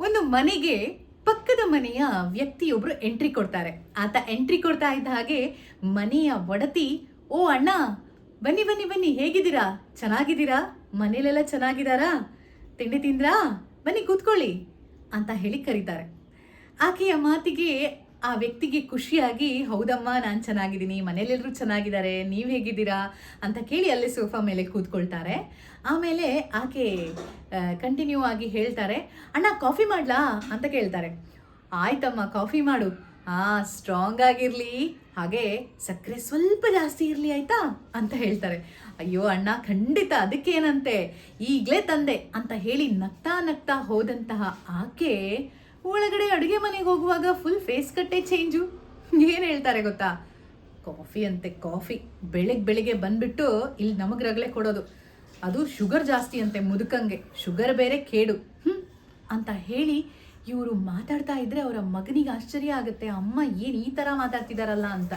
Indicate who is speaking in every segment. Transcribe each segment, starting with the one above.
Speaker 1: ಒಂದು ಮನೆಗೆ ಪಕ್ಕದ ಮನೆಯ ವ್ಯಕ್ತಿಯೊಬ್ಬರು ಎಂಟ್ರಿ ಕೊಡ್ತಾರೆ. ಆತ ಎಂಟ್ರಿ ಕೊಡ್ತಾ ಇದ್ದ ಹಾಗೆ ಮನೆಯ ಒಡತಿ, ಓ ಅಣ್ಣ, ಬನ್ನಿ ಬನ್ನಿ ಬನ್ನಿ, ಹೇಗಿದ್ದೀರಾ? ಚೆನ್ನಾಗಿದ್ದೀರಾ? ಮನೇಲೆಲ್ಲ ಚೆನ್ನಾಗಿದ್ದಾರಾ? ತಿಂಡಿ ತಿಂದ್ರಾ? ಬನ್ನಿ, ಕೂತ್ಕೊಳ್ಳಿ, ಅಂತ ಹೇಳಿ ಕರೀತಾರೆ. ಆಕೆಯ ಮಾತಿಗೆ ಆ ವ್ಯಕ್ತಿಗೆ ಖುಷಿಯಾಗಿ, ಹೌದಮ್ಮ, ನಾನು ಚೆನ್ನಾಗಿದ್ದೀನಿ ಮನೇಲೆಲ್ಲರೂ ಚೆನ್ನಾಗಿದ್ದಾರೆ, ನೀವು ಹೇಗಿದ್ದೀರಾ? ಅಂತ ಕೇಳಿ ಅಲ್ಲಿ ಸೋಫಾ ಮೇಲೆ ಕೂತ್ಕೊಳ್ತಾರೆ. ಆಮೇಲೆ ಆಕೆ ಕಂಟಿನ್ಯೂ ಆಗಿ ಹೇಳ್ತಾರೆ, ಅಣ್ಣ, ಕಾಫಿ ಮಾಡ್ಲಾ? ಅಂತ ಕೇಳ್ತಾರೆ. ಆಯ್ತಮ್ಮ, ಕಾಫಿ ಮಾಡು. ಆ ಸ್ಟ್ರಾಂಗ್ ಆಗಿರಲಿ, ಹಾಗೆ ಸಕ್ಕರೆ ಸ್ವಲ್ಪ ಜಾಸ್ತಿ ಇರಲಿ ಆಯ್ತಾ? ಅಂತ ಹೇಳ್ತಾರೆ. ಅಯ್ಯೋ ಅಣ್ಣ, ಖಂಡಿತ ಅದಕ್ಕೇನಂತೆ, ಈಗಲೇ ತಂದೆ, ಅಂತ ಹೇಳಿ ನಗ್ತಾ ನಗ್ತಾ ಹೋದಂತಹ ಆಕೆ ಒಳಗಡೆ ಅಡುಗೆ ಮನೆಗೆ ಹೋಗುವಾಗ ಫುಲ್ ಫೇಸ್ ಕಟ್ಟೆ ಚೇಂಜು ಏನು ಹೇಳ್ತಾರೆ ಗೊತ್ತಾ? ಕಾಫಿ ಅಂತೆ ಕಾಫಿ. ಬೆಳಗ್ಗೆ ಬೆಳಿಗ್ಗೆ ಬಂದ್ಬಿಟ್ಟು ಇಲ್ಲಿ ನಮಗೆ ರಗಳೆ ಕೊಡೋದು. ಅದು ಶುಗರ್ ಜಾಸ್ತಿ ಅಂತೆ ಮುದುಕಂಗೆ. ಶುಗರ್ ಬೇರೆ ಕೇಡು. ಹ್ಞೂ ಅಂತ ಹೇಳಿ ಇವರು ಮಾತಾಡ್ತಾ ಇದ್ರೆ ಅವರ ಮಗನಿಗೆ ಆಶ್ಚರ್ಯ ಆಗುತ್ತೆ, ಅಮ್ಮ, ಏನು ಈ ಥರ ಮಾತಾಡ್ತಿದಾರಲ್ಲ ಅಂತ.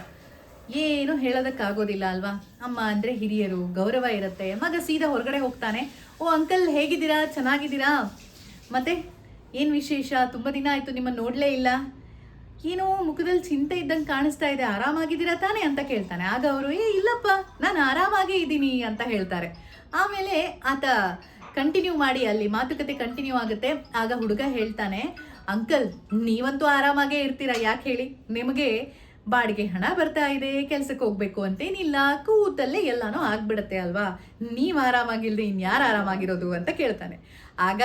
Speaker 1: ಏನು ಹೇಳೋದಕ್ಕಾಗೋದಿಲ್ಲ ಅಲ್ವಾ? ಅಮ್ಮ ಅಂದರೆ ಹಿರಿಯರು, ಗೌರವ ಇರುತ್ತೆ. ಮಗ ಸೀದಾ ಹೊರಗಡೆ ಹೋಗ್ತಾನೆ. ಓ ಅಂಕಲ್ ಹೇಗಿದ್ದೀರಾ? ಚೆನ್ನಾಗಿದ್ದೀರಾ? ಮತ್ತೆ ಏನು ವಿಶೇಷ? ತುಂಬ ದಿನ ಆಯಿತು ನಿಮ್ಮನ್ನು ನೋಡಲೇ ಇಲ್ಲ. ಏನೋ ಮುಖದಲ್ಲಿ ಚಿಂತೆ ಇದ್ದಂಗೆ ಕಾಣಿಸ್ತಾ ಇದೆ. ಆರಾಮಾಗಿದ್ದೀರಾ ತಾನೇ ಅಂತ ಕೇಳ್ತಾನೆ. ಆಗ ಅವರು, ಏ, ಇಲ್ಲಪ್ಪ, ನಾನು ಆರಾಮಾಗೇ ಇದ್ದೀನಿ ಅಂತ ಹೇಳ್ತಾರೆ. ಆಮೇಲೆ ಆತ ಕಂಟಿನ್ಯೂ ಮಾಡಿ, ಅಲ್ಲಿ ಮಾತುಕತೆ ಕಂಟಿನ್ಯೂ ಆಗುತ್ತೆ. ಆಗ ಹುಡುಗ ಹೇಳ್ತಾನೆ, ಅಂಕಲ್, ನೀವಂತೂ ಆರಾಮಾಗೇ ಇರ್ತೀರಾ, ಯಾಕೆ ಹೇಳಿ? ನಿಮಗೆ ಬಾಡಿಗೆ ಹಣ ಬರ್ತಾ ಇದೆ, ಕೆಲಸಕ್ಕೆ ಹೋಗ್ಬೇಕು ಅಂತೇನಿಲ್ಲ, ಕೂತಲ್ಲೇ ಎಲ್ಲಾನು ಆಗ್ಬಿಡತ್ತೆ ಅಲ್ವಾ? ನೀವು ಆರಾಮಾಗಿಲ್ದೆ ಇನ್ಯಾರು ಆರಾಮಾಗಿರೋದು? ಅಂತ ಕೇಳ್ತಾನೆ. ಆಗ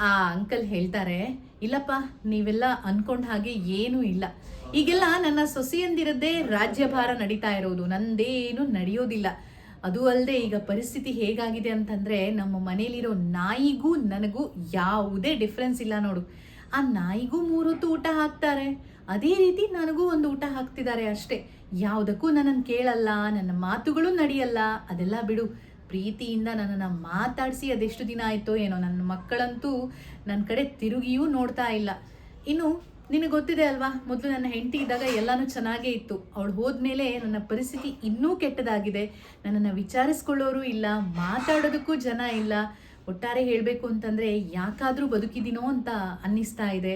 Speaker 1: ಆ ಅಂಕಲ್ ಹೇಳ್ತಾರೆ, ಇಲ್ಲಪ್ಪ, ನೀವೆಲ್ಲ ಅನ್ಕೊಂಡ ಹಾಗೆ ಏನೂ ಇಲ್ಲ. ಈಗೆಲ್ಲ ನನ್ನ ಸೊಸೆಯಂದಿರದ್ದೇ ರಾಜ್ಯಭಾರ ನಡೀತಾ ಇರೋದು. ನಂದೇನು ನಡೆಯೋದಿಲ್ಲ. ಅದು ಅಲ್ಲದೆ ಈಗ ಪರಿಸ್ಥಿತಿ ಹೇಗಾಗಿದೆ ಅಂತಂದ್ರೆ, ನಮ್ಮ ಮನೇಲಿರೋ ನಾಯಿಗೂ ನನಗೂ ಯಾವುದೇ ಡಿಫ್ರೆನ್ಸ್ ಇಲ್ಲ ನೋಡು. ಆ ನಾಯಿಗೂ ಮೂರೊತ್ತು ಊಟ ಹಾಕ್ತಾರೆ. ಅದೇ ರೀತಿ ನನಗೂ ಒಂದು ಊಟ ಹಾಕ್ತಿದ್ದಾರೆ ಅಷ್ಟೇ. ಯಾವುದಕ್ಕೂ ನನ್ನನ್ನು ಕೇಳಲ್ಲ, ನನ್ನ ಮಾತುಗಳು ನಡೆಯಲ್ಲ. ಅದೆಲ್ಲ ಬಿಡು. ಪ್ರೀತಿಯಿಂದ ನನ್ನನ್ನು ಮಾತಾಡಿಸಿ ಅದೆಷ್ಟು ದಿನ ಆಯಿತೋ ಏನೋ, ನನ್ನ ಮಕ್ಕಳಂತೂ ನನ್ನ ಕಡೆ ತಿರುಗಿಯೂ ನೋಡ್ತಾ ಇಲ್ಲ. ಇನ್ನು ನಿನಗೆ ಗೊತ್ತಿದೆ ಅಲ್ವಾ, ಮೊದಲು ನನ್ನ ಹೆಂಡತಿ ಇದ್ದಾಗ ಎಲ್ಲನೂ ಚೆನ್ನಾಗೇ ಇತ್ತು. ಅವಳು ಹೋದ್ಮೇಲೆ ನನ್ನ ಪರಿಸ್ಥಿತಿ ಇನ್ನೂ ಕೆಟ್ಟದಾಗಿದೆ. ನನ್ನನ್ನು ವಿಚಾರಿಸ್ಕೊಳ್ಳೋರು ಇಲ್ಲ, ಮಾತಾಡೋದಕ್ಕೂ ಜನ ಇಲ್ಲ. ಒಟ್ಟಾರೆ ಹೇಳಬೇಕು ಅಂತಂದರೆ ಯಾಕಾದರೂ ಬದುಕಿದ್ದೀನೋ ಅಂತ ಅನ್ನಿಸ್ತಾ ಇದೆ.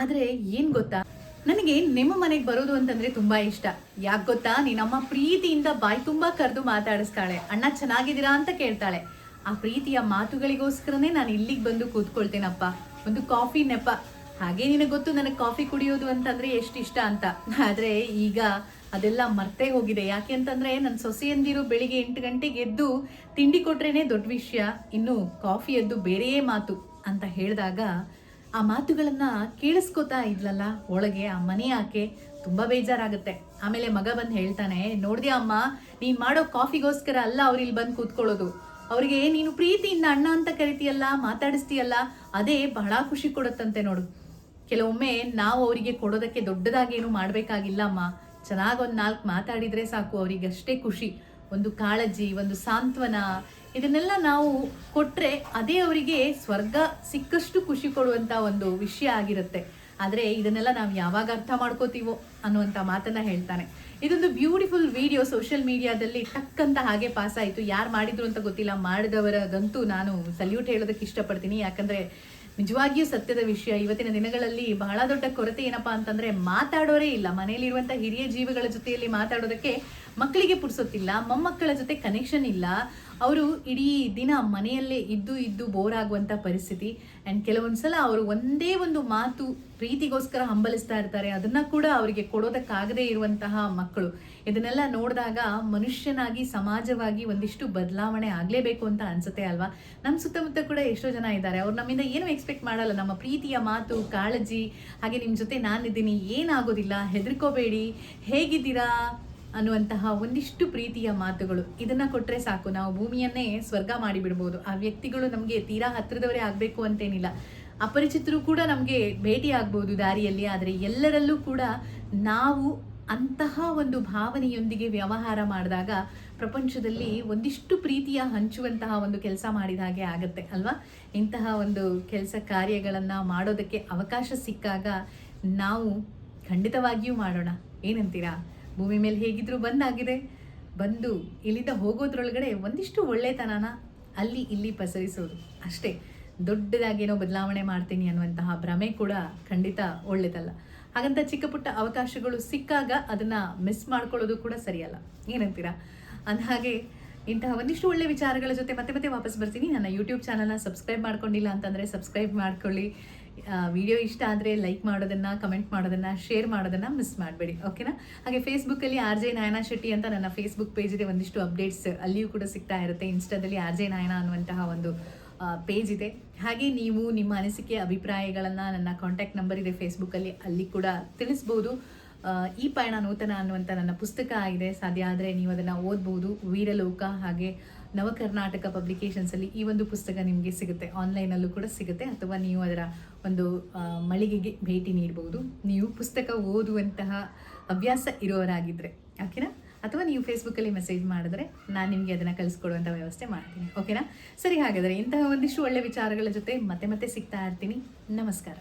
Speaker 1: ಆದರೆ ಏನು ಗೊತ್ತಾ? ನನಗೆ ನಿಮ್ಮ ಮನೆಗೆ ಬರೋದು ಅಂತಂದ್ರೆ ತುಂಬಾ ಇಷ್ಟ. ಯಾಕೆ ಗೊತ್ತಾ? ನೀನಮ್ಮ ಪ್ರೀತಿಯಿಂದ ಬಾಯಿ ತುಂಬಾ ಕರೆದು ಮಾತಾಡಿಸ್ತಾಳೆ. ಅಣ್ಣ ಚೆನ್ನಾಗಿದ್ದೀರಾ ಅಂತ ಕೇಳ್ತಾಳೆ. ಆ ಪ್ರೀತಿಯ ಮಾತುಗಳಿಗೋಸ್ಕರನೇ ನಾನು ಇಲ್ಲಿಗೆ ಬಂದು ಕೂತ್ಕೊಳ್ತೇನಪ್ಪ. ಒಂದು ಕಾಫಿ ನೆಪ. ಹಾಗೆ ನಿನಗೆ ಗೊತ್ತು ನನಗೆ ಕಾಫಿ ಕುಡಿಯೋದು ಅಂತಂದ್ರೆ ಎಷ್ಟು ಇಷ್ಟ ಅಂತ. ಆದ್ರೆ ಈಗ ಅದೆಲ್ಲ ಮರ್ತೇ ಹೋಗಿದೆ. ಯಾಕೆ ಅಂತಂದ್ರೆ ನನ್ನ ಸೊಸೆಯಂದಿರು ಬೆಳಿಗ್ಗೆ ಎಂಟು ಗಂಟೆಗೆ ಎದ್ದು ತಿಂಡಿ ಕೊಟ್ರೇನೆ ದೊಡ್ಡ ವಿಷಯ. ಇನ್ನು ಕಾಫಿ ಎದ್ದು ಬೇರೆಯೇ ಮಾತು ಅಂತ ಹೇಳಿದಾಗ ಆ ಮಾತುಗಳನ್ನ ಕೇಳಿಸ್ಕೊತಾ ಇದ್ಲಲ್ಲ? ಒಳಗೆ ಆ ಮನೆ ಆಕೆ ತುಂಬಾ ಬೇಜಾರಾಗುತ್ತೆ. ಆಮೇಲೆ ಮಗ ಬಂದು ಹೇಳ್ತಾನೆ ನೋಡಿದೆ ಅಮ್ಮ ನೀನ್ ಮಾಡೋ ಕಾಫಿಗೋಸ್ಕರ ಅಲ್ಲ ಅವ್ರು ಇಲ್ಲಿ ಬಂದು ಕೂತ್ಕೊಳ್ಳೋದು. ಅವರಿಗೆ ನೀನು ಪ್ರೀತಿಯಿಂದ ಅಣ್ಣ ಅಂತ ಕರಿತೀಯಲ್ಲ, ಮಾತಾಡಿಸ್ತೀಯಲ್ಲ, ಅದೇ ಬಹಳ ಖುಷಿ ಕೊಡುತ್ತಂತೆ ನೋಡು. ಕೆಲವೊಮ್ಮೆ ನಾವು ಅವರಿಗೆ ಕೊಡೋದಕ್ಕೆ ದೊಡ್ಡದಾಗೇನು ಮಾಡಬೇಕಾಗಿಲ್ಲ ಅಮ್ಮ. ಚೆನ್ನಾಗಿ ಒಂದು ನಾಲ್ಕು ಮಾತಾಡಿದ್ರೆ ಸಾಕು, ಅವರಿಗಷ್ಟೇ ಖುಷಿ. ಒಂದು ಕಾಳಜಿ, ಒಂದು ಸಾಂತ್ವನ ಇದನ್ನೆಲ್ಲ ನಾವು ಕೊಟ್ಟರೆ ಅದೇ ಅವರಿಗೆ ಸ್ವರ್ಗ ಸಿಕ್ಕಷ್ಟು ಖುಷಿ ಕೊಡುವಂತ ಒಂದು ವಿಷಯ ಆಗಿರುತ್ತೆ. ಆದರೆ ಇದನ್ನೆಲ್ಲ ನಾವು ಯಾವಾಗ ಅರ್ಥ ಮಾಡ್ಕೋತೀವೋ ಅನ್ನುವಂಥ ಮಾತನ್ನ ಹೇಳ್ತಾನೆ. ಇದೊಂದು ಬ್ಯೂಟಿಫುಲ್ ವಿಡಿಯೋ ಸೋಷಿಯಲ್ ಮೀಡಿಯಾದಲ್ಲಿ ಟಕ್ ಅಂತ ಹಾಗೆ ಪಾಸ್ ಆಯಿತು. ಯಾರು ಮಾಡಿದ್ರು ಅಂತ ಗೊತ್ತಿಲ್ಲ. ಮಾಡಿದವರಗಂತೂ ನಾನು ಸಲ್ಯೂಟ್ ಹೇಳೋದಕ್ಕೆ ಇಷ್ಟಪಡ್ತೀನಿ. ಯಾಕಂದ್ರೆ ನಿಜವಾಗಿಯೂ ಸತ್ಯದ ವಿಷಯ. ಇವತ್ತಿನ ದಿನಗಳಲ್ಲಿ ಬಹಳ ದೊಡ್ಡ ಕೊರತೆ ಏನಪ್ಪಾ ಅಂತಂದ್ರೆ ಮಾತಾಡೋರೇ ಇಲ್ಲ. ಮನೆಯಲ್ಲಿರುವಂಥ ಹಿರಿಯ ಜೀವಿಗಳ ಜೊತೆಯಲ್ಲಿ ಮಾತಾಡೋದಕ್ಕೆ ಮಕ್ಕಳಿಗೆ ಪುರ್ಸೊತ್ತಿಲ್ಲ, ಮೊಮ್ಮಕ್ಕಳ ಜೊತೆ ಕನೆಕ್ಷನ್ ಇಲ್ಲ. ಅವರು ಇಡೀ ದಿನ ಮನೆಯಲ್ಲೇ ಇದ್ದು ಇದ್ದು ಬೋರ್ ಆಗುವಂಥ ಪರಿಸ್ಥಿತಿ. ಆ್ಯಂಡ್ ಕೆಲವೊಂದ್ಸಲ ಅವರು ಒಂದೇ ಒಂದು ಮಾತು ಪ್ರೀತಿಗೋಸ್ಕರ ಹಂಬಲಿಸ್ತಾ ಇರ್ತಾರೆ. ಅದನ್ನ ಕೂಡ ಅವರಿಗೆ ಕೊಡೋದಕ್ಕಾಗದೇ ಇರುವಂತಹ ಮಕ್ಕಳು. ಇದನ್ನೆಲ್ಲ ನೋಡಿದಾಗ ಮನುಷ್ಯನಾಗಿ, ಸಮಾಜವಾಗಿ ಒಂದಿಷ್ಟು ಬದಲಾವಣೆ ಆಗಲೇಬೇಕು ಅಂತ ಅನ್ಸುತ್ತೆ ಅಲ್ವಾ? ನಮ್ಮ ಸುತ್ತಮುತ್ತ ಕೂಡ ಎಷ್ಟೋ ಜನ ಇದ್ದಾರೆ. ಅವ್ರು ನಮ್ಮಿಂದ ಏನು ಎಕ್ಸ್ಪೆಕ್ಟ್ ಮಾಡಲ್ಲ. ನಮ್ಮ ಪ್ರೀತಿಯ ಮಾತು, ಕಾಳಜಿ, ಹಾಗೆ ನಿಮ್ಮ ಜೊತೆ ನಾನಿದ್ದೀನಿ, ಏನಾಗೋದಿಲ್ಲ, ಹೆದರ್ಕೋಬೇಡಿ. ಹೇಗಿದ್ದೀರಾ? ಅನ್ನುವಂತಹ ಒಂದಿಷ್ಟು ಪ್ರೀತಿಯ ಮಾತುಗಳು. ಇದನ್ನ ಕೊಟ್ರೆ ಸಾಕು. ನಾವು ಭೂಮಿಯನ್ನೇ ಸ್ವರ್ಗ ಮಾಡಿಬಿಡ್ಬೋದು. ಆ ವ್ಯಕ್ತಿಗಳು ನಮಗೆ ತೀರಾ ಹತ್ತಿರದವರೇ ಆಗಬೇಕು ಅಂತೇನಿಲ್ಲ. ಅಪರಿಚಿತರು ಕೂಡ ನಮಗೆ ಭೇಟಿ ಆಗ್ಬೋದು ದಾರಿಯಲ್ಲಿ. ಆದರೆ ಎಲ್ಲರಲ್ಲೂ ಕೂಡ ನಾವು ಅಂತಹ ಒಂದು ಭಾವನೆಯೊಂದಿಗೆ ವ್ಯವಹಾರ ಮಾಡಿದಾಗ ಪ್ರಪಂಚದಲ್ಲಿ ಒಂದಿಷ್ಟು ಪ್ರೀತಿಯ ಹಂಚುವಂತಹ ಒಂದು ಕೆಲಸ ಮಾಡಿದ ಹಾಗೆ ಆಗುತ್ತೆ, ಅಲ್ವಾ? ಇಂತಹ ಒಂದು ಕೆಲಸ ಕಾರ್ಯಗಳನ್ನು ಮಾಡೋದಕ್ಕೆ ಅವಕಾಶ ಸಿಕ್ಕಾಗ ನಾವು ಖಂಡಿತವಾಗಿಯೂ ಮಾಡೋಣ. ಏನಂತೀರಾ? ಭೂಮಿ ಮೇಲೆ ಹೇಗಿದ್ರು ಬಂದಾಗಿದೆ ಬಂದು ಇಲ್ಲಿಂದ ಹೋಗೋದ್ರೊಳಗಡೆ ಒಂದಿಷ್ಟು ಒಳ್ಳೆತನನ ಅಲ್ಲಿ ಇಲ್ಲಿ ಪಸರಿಸೋದು. ಅಷ್ಟೇ ದೊಡ್ಡದಾಗಿ ಏನೋ ಬದಲಾವಣೆ ಮಾಡ್ತೀನಿ ಅನ್ನುವಂತಹ ಭ್ರಮೆ ಕೂಡ ಖಂಡಿತ ಒಳ್ಳೇದಲ್ಲ. ಹಾಗಂತ ಚಿಕ್ಕ ಪುಟ್ಟ ಅವಕಾಶಗಳು ಸಿಕ್ಕಾಗ ಅದನ್ನ ಮಿಸ್ ಮಾಡ್ಕೊಳ್ಳೋದು ಕೂಡ ಸರಿಯಲ್ಲ. ಏನಂತೀರಾ? ಅಂದಹಾಗೆ ಇಂತಹ ಒಂದಿಷ್ಟು ಒಳ್ಳೆ ವಿಚಾರಗಳ ಜೊತೆ ಮತ್ತೆ ಮತ್ತೆ ವಾಪಸ್ ಬರ್ತೀನಿ. ನನ್ನ ಯೂಟ್ಯೂಬ್ ಚಾನಲ್ನ ಸಬ್ಸ್ಕ್ರೈಬ್ ಮಾಡ್ಕೊಂಡಿಲ್ಲ ಅಂತಂದರೆ ಸಬ್ಸ್ಕ್ರೈಬ್ ಮಾಡ್ಕೊಳ್ಳಿ. ವಿಡಿಯೋ ಇಷ್ಟ ಆದರೆ ಲೈಕ್ ಮಾಡೋದನ್ನು ಕಮೆಂಟ್ ಮಾಡೋದನ್ನು ಶೇರ್ ಮಾಡೋದನ್ನು ಮಿಸ್ ಮಾಡಬೇಡಿ ಓಕೆನಾ ಹಾಗೆ ಫೇಸ್ಬುಕ್ಕಲ್ಲಿ ಆರ್ ಜೆ ನಾಯನ ಶೆಟ್ಟಿ ಅಂತ ನನ್ನ ಫೇಸ್ಬುಕ್ ಪೇಜ್ ಇದೆ, ಒಂದಿಷ್ಟು ಅಪ್ಡೇಟ್ಸ್ ಅಲ್ಲಿಯೂ ಕೂಡ ಸಿಗ್ತಾ ಇರುತ್ತೆ. ಇನ್ಸ್ಟಾದಲ್ಲಿ ಆರ್ ಜೆ ನಾಯನ ಅನ್ನುವಂತಹ ಒಂದು ಪೇಜ್ ಇದೆ. ಹಾಗೆ ನೀವು ನಿಮ್ಮ ಅನಿಸಿಕೆ, ಅಭಿಪ್ರಾಯಗಳನ್ನು ನನ್ನ ಕಾಂಟ್ಯಾಕ್ಟ್ ನಂಬರ್ ಇದೆ ಫೇಸ್ಬುಕ್ಕಲ್ಲಿ ಅಲ್ಲಿ ಕೂಡ ತಿಳಿಸ್ಬೋದು. ಈ ಪಯಣ ನೂತನ ಅನ್ನುವಂಥ ನನ್ನ ಪುಸ್ತಕ ಆಗಿದೆ. ಸಾಧ್ಯ ಆದರೆ ನೀವು ಅದನ್ನು ಓದ್ಬೋದು. ವೀರಲೋಕ ಹಾಗೆ ನವ ಕರ್ನಾಟಕ ಪಬ್ಲಿಕೇಶನ್ಸಲ್ಲಿ ಈ ಒಂದು ಪುಸ್ತಕ ನಿಮಗೆ ಸಿಗುತ್ತೆ. ಆನ್ಲೈನಲ್ಲೂ ಕೂಡ ಸಿಗುತ್ತೆ ಅಥವಾ ನೀವು ಅದರ ಒಂದು ಮಳಿಗೆಗೆ ಭೇಟಿ ನೀಡಬಹುದು ನೀವು ಪುಸ್ತಕ ಓದುವಂತಹ ಹವ್ಯಾಸ ಇರೋರಾಗಿದ್ದರೆ ಓಕೆನಾ? ಅಥವಾ ನೀವು ಫೇಸ್ಬುಕ್ಕಲ್ಲಿ ಮೆಸೇಜ್ ಮಾಡಿದ್ರೆ ನಾನು ನಿಮಗೆ ಅದನ್ನು ಕಳಿಸ್ಕೊಡುವಂಥ ವ್ಯವಸ್ಥೆ ಮಾಡ್ತೀನಿ, ಓಕೆನಾ? ಸರಿ ಹಾಗಾದರೆ ಇಂತಹ ಒಂದಿಷ್ಟು ಒಳ್ಳೆ ವಿಚಾರಗಳ ಜೊತೆ ಮತ್ತೆ ಮತ್ತೆ ಸಿಗ್ತಾ ಇರ್ತೀನಿ. ನಮಸ್ಕಾರ.